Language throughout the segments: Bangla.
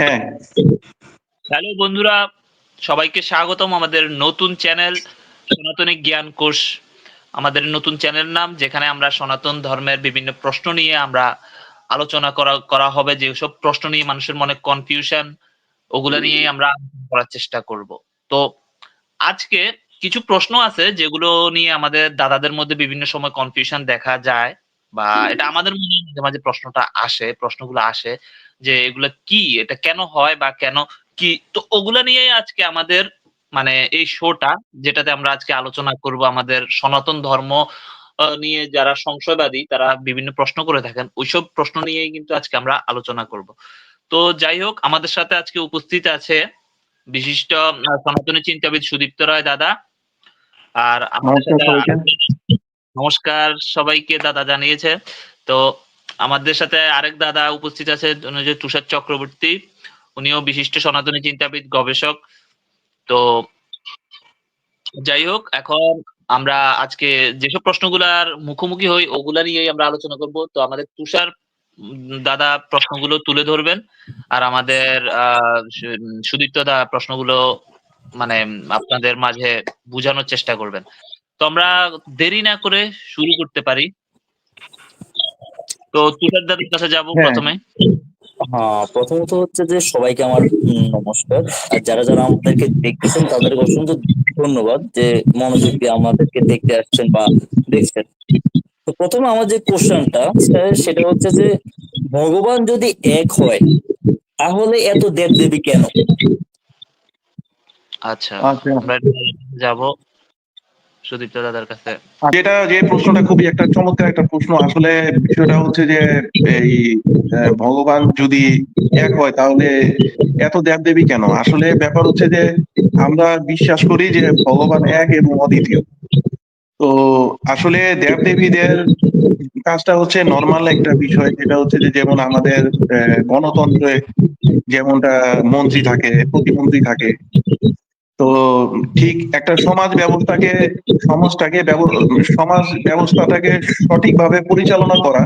হ্যাঁ। হ্যালো বন্ধুরা, সবাইকে স্বাগতম আমাদের নতুন চ্যানেল সনাতনী জ্ঞান কোষ আমাদের নতুন চ্যানেল নাম, যেখানে আমরা সনাতন ধর্মের বিভিন্ন প্রশ্ন নিয়ে আমরা আলোচনা করা করা হবে, যেসব প্রশ্ন নিয়ে মানুষের মনে কনফিউশন ওগুলো নিয়ে আমরা করার চেষ্টা করব। তো আজকে কিছু প্রশ্ন আছে, যেগুলো নিয়ে আমাদের দাদাদের মধ্যে বিভিন্ন সময় কনফিউশন দেখা যায়। বা এটা আমাদের মনে মাঝে মাঝে প্রশ্নটা আসে প্রশ্নগুলো আসে যে এগুলো কি এটা কেন হয় বা কেন কি তো ওগুলা নিয়ে আজকে আমাদের মানে এই শোটা যেটাতে আমরা আজকে আলোচনা করব আমাদের সনাতন ধর্ম নিয়ে যারা সংশয়বাদী তারা বিভিন্ন প্রশ্ন করে থাকেন ওইসব প্রশ্ন নিয়েই কিন্তু আজকে আমরা আলোচনা করব তো যাই হোক আমাদের সাথে আজকে উপস্থিত আছে বিশিষ্ট সনাতনী চিন্তাবিদ সুদীপ্ত রায় দাদা আর আমাদের সাথে। নমস্কার সবাইকে, দাদা জানিয়েছে। তো আমাদের সাথে আরেক দাদা উপস্থিত আছে তুষার চক্রবর্তী। উনিও বিশিষ্ট সনাতনী চিন্তাবিদ, গবেষক। তো যাই হোক, এখন আমরা আজকে যেসব প্রশ্নগুলার মুখোমুখি হই, ওগুলা নিয়েই আমরা আলোচনা করব। তো আমাদের তুষার দাদা প্রশ্নগুলো তুলে ধরবেন। আর আমাদের, আহ, সুদীপ্ত দা প্রশ্নগুলো মানে আপনাদের মাঝে বোঝানোর চেষ্টা করবেন। তো আমরা দেরি না করে শুরু করতে পারি। তো তুষার দাদার কাছে যাব হ্যাঁ। প্রথমে। হ্যাঁ প্রথমত হচ্ছে যে সবাইকে আমার নমস্কার। আর যারা যারা আমাদেরকে দেখতেছেন তাদেরকে অসংখ্য ধন্যবাদ যে মনোযোগ দিয়ে আমাদেরকে দেখতে আসছেন বা দেখছেন। তো প্রথমে আমার যে কোশ্চেনটা সেটা হচ্ছে যে ভগবান যদি এক হয় তাহলে এত দেব দেবী কেন? আচ্ছা আচ্ছা। যাব। সুদীপ্ত দাদার কাছে। যেটা, যে প্রশ্নটা খুবই একটা চমৎকার একটা প্রশ্ন। আসলে বিষয়টা হচ্ছে যে, এই ভগবান যদি এক হয়, তাহলে এত দেবদেবী কেন? আসলে ব্যাপার হচ্ছে যে, আমরা বিশ্বাস করি যে ভগবান এক এবং অদ্বিতীয়। তো আসলে দেবদেবীদের কাজটা হচ্ছে নর্মাল একটা বিষয়। যেটা হচ্ছে যে, যেমন আমাদের গণতন্ত্রে যেমনটা মন্ত্রী থাকে, প্রতিমন্ত্রী থাকে তো ঠিক একটা সমাজ ব্যবস্থাকে, সমাজটাকে সমাজ ব্যবস্থাটাকে সঠিকভাবে পরিচালনা করা।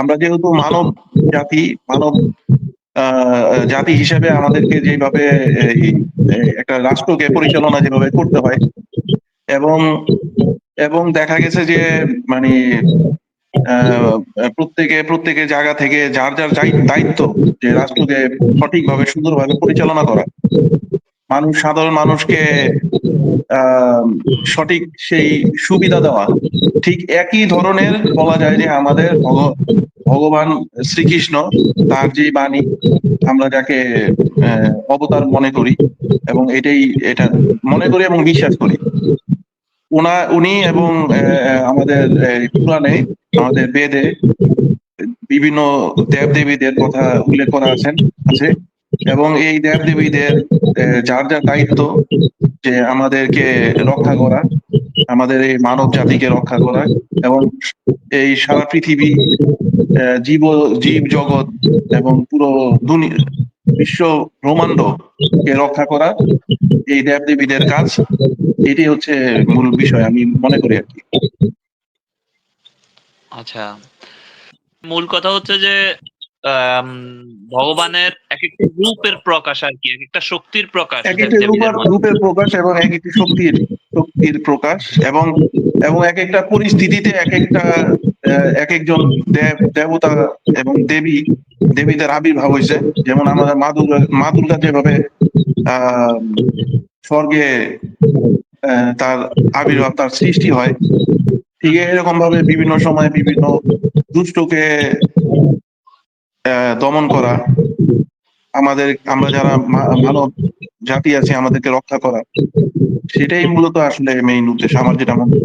আমরা যেহেতু মানব জাতি মানব জাতি হিসেবে আমাদেরকে যেভাবে একটা রাষ্ট্রকে পরিচালনা যেভাবে করতে হয় এবং এবং দেখা গেছে যে মানে প্রত্যেকে প্রত্যেকের জায়গা থেকে যার যার দায়িত্ব যে রাষ্ট্রকে সঠিকভাবে সুন্দরভাবে পরিচালনা করা। মানুষ, সাধারণ মানুষকে সঠিক সেই সুবিধা দেওয়া। ঠিক একই ধরনের বলা যায় যে আমাদের ভগ- ভগবান শ্রীকৃষ্ণ তার যে বাণী, আমরা যাকে অবতার মনে করি এবং এটাই, এটা মনে করি এবং বিশ্বাস করি। উনা, উনি এবং আমাদের পুরাণে, আমাদের বেদে বিভিন্ন দেব দেবীদের কথা উল্লেখ করা আছেন, আছে। এবং এই দেব দেবীদের যার যার দায়িত্ব যে আমাদেরকে রক্ষা করা আমাদের এই মানব জাতিকে রক্ষা করা এবং এই সারা পৃথিবী জীব জীব জগৎ এবং পুরো বিশ্ব ব্রহ্মাণ্ড কে রক্ষা করা এই দেব দেবীদের কাজ, এটাই হচ্ছে মূল বিষয় আমি মনে করি আর কি। আচ্ছা। মূল কথা হচ্ছে যে ভগবানের এক একটা রূপের প্রকাশ আর কি এক একটা শক্তির প্রকাশ। এক একটি রূপের প্রকাশ এবং এক একটি শক্তির শক্তির প্রকাশ এবং এবং এক একটা পরিস্থিতিতে এক একটা এক একজন দেব দেবতা এবং দেবী দেবীদের আবির্ভাব হয়েছে। যেমন আমাদের মা দুর্গা মা দুর্গা যেভাবে আহ স্বর্গে তার আবির্ভাব তার সৃষ্টি হয় ঠিক এরকম ভাবে বিভিন্ন সময় বিভিন্ন দুষ্টকে দমন করা, আমাদের, আমরা যারা মানব জাতি আছে, আমাদেরকে রক্ষা করা, সেটাই মূলত আসলে মেইন উদ্দেশ্য, আমার যেটা মনে।